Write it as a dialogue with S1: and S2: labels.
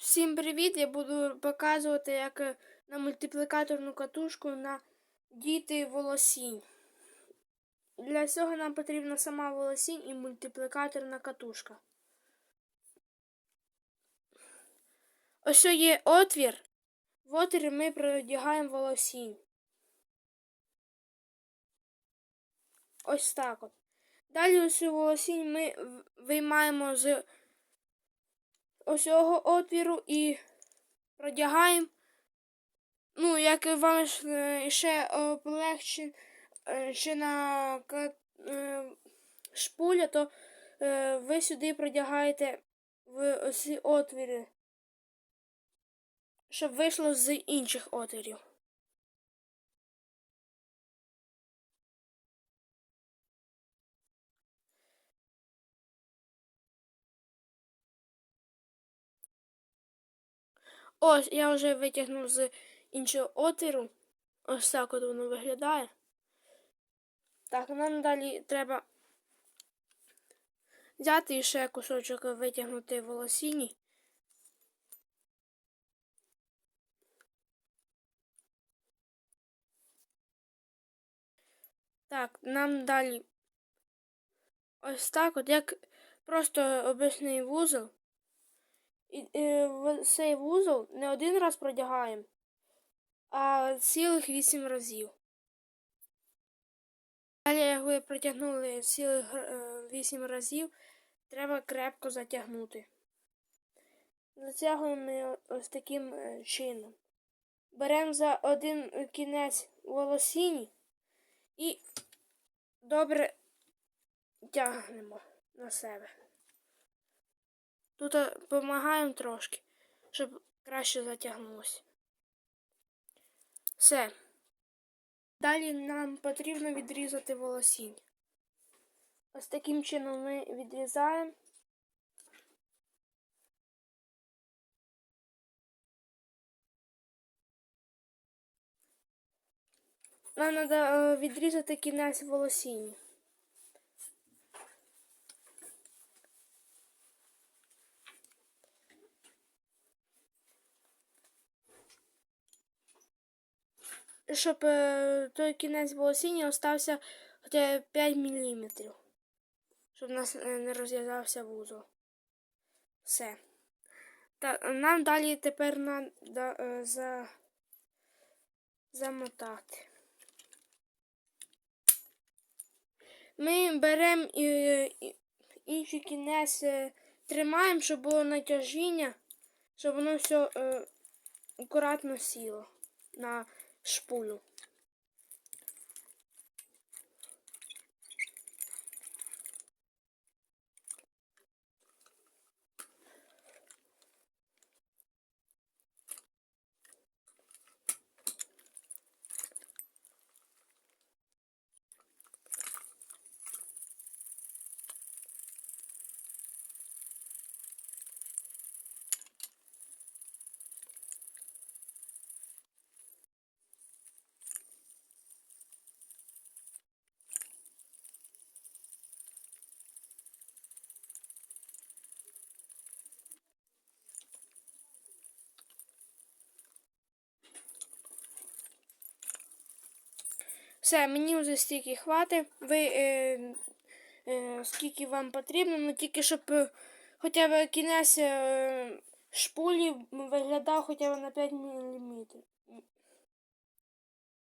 S1: Всім привіт! Я буду показувати, як е, на мультиплікаторну катушку надіти волосінь. Для цього нам потрібна сама волосінь і мультиплікаторна катушка. Ось є отвір. В отвір ми продягаємо волосінь. Ось так от. Далі ось волосінь ми виймаємо з ось цього отвіру і продягаємо. Ну, як вам е, ще полегше ще на е, шпуля, то е, ви сюди продягаєте в ось отвіри, щоб вийшло з інших отворів. Ось, я вже витягнув з іншого отвору. Ось так от воно виглядає. Так, нам далі треба взяти ще кусочок витягнути волосіні. Так, нам далі ось так от, як просто обичний вузол. І цей вузол не один раз продягаємо, а цілих вісім разів. Далі, як ви протягнули цілих е, вісім разів, треба крепко затягнути. Затягуємо ось таким е, чином. Беремо за один кінець волосіні і добре тягнемо на себе. Тут допомагаємо трошки, щоб краще затягнулося. Все. Далі нам потрібно відрізати волосінь. Ось таким чином ми відрізаємо. Нам треба відрізати кінець волосіння. Щоб е, той кінець волосіння остався хоча б 5 мм. Щоб у нас е, не розв'язався вузол. Все. Так, нам далі тепер треба за... замотати. Ми беремо інший кінець е, тримаємо, щоб було натяжіння, щоб воно все е, акуратно сіло на шпулю. Все, мені вже стільки хватить. Ви е, е, скільки вам потрібно, ну тільки щоб е, хоча б кінець е, шпулі виглядав хоча б на 5 мм.